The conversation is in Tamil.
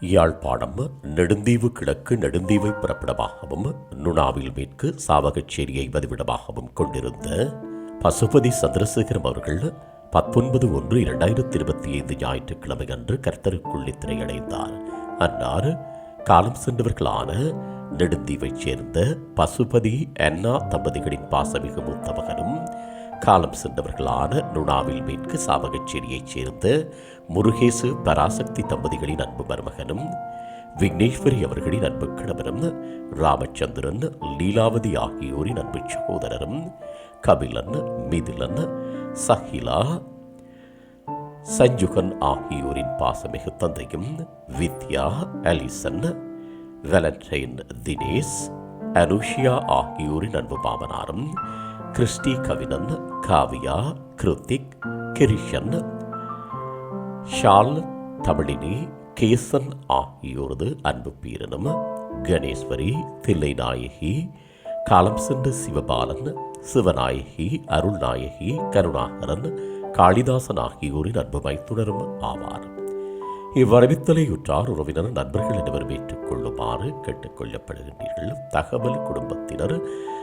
யாழ்ப்பாணம் நெடுந்தீவு கிழக்கு நெடுந்தீவை பிறப்பிடமாகவும் நுணாவில் மேற்கு சாவகச்சேரியை வதிவிடமாகவும் கொண்டிருந்த பசுபதி சந்திரசேகரம் அவர்கள் பத்தொன்பது ஒன்று இரண்டாயிரத்தி இருபத்தி ஐந்து ஞாயிற்றுக்கிழமை அன்று கர்த்தருக்குள் நித்திரையடைந்தார். அன்னார் காலம் சென்றவர்களான நெடுந்தீவைச் சேர்ந்த பசுபதி அன்னா தம்பதிகளின் பாசமிகு மூத்த காலம் சென்றவர்களான நுணாவில் மேற்கு சாவகச்சேரியைச் சேர்ந்த முருகேசு பராசக்தி தம்பதிகளின் அன்பு மருமகனும் விக்னேஸ்வரி அவர்களின் அன்பு கணவரும் ராமச்சந்திரன் லீலாவதி ஆகியோரின் அன்பு சகோதரரும் கபிலன் மிதிலன் சஹிலா சஞ்சுகன் ஆகியோரின் பாசமிகு தந்தையும் வித்யா அலிசன் வேலண்டைன் தினேஷ் அனுஷியா ஆகியோரின் அன்பு பாவனாரும் கிறிஸ்டி கவினன் காவியா கிருத்திக் கிரிஷன் ஷால் தமிழினி கேசன் ஆகியோரது அன்பு பீரனும் கணேஸ்வரி தில்லைநாயகி காலம் சென்று சிவபாலன் சிவநாயகி அருள்நாயகி கருணாகரன் காளிதாசன் ஆகியோரின் அன்பு தொடரும் ஆவார். இவ்வரவித்தலை உற்றார் உறவினர் நண்பர்கள் அனைவரும் ஏற்றுக்கொள்ளுமாறு கேட்டுக்கொள்ளப்படுகின்றீர்கள் தகவல் குடும்பத்தினர்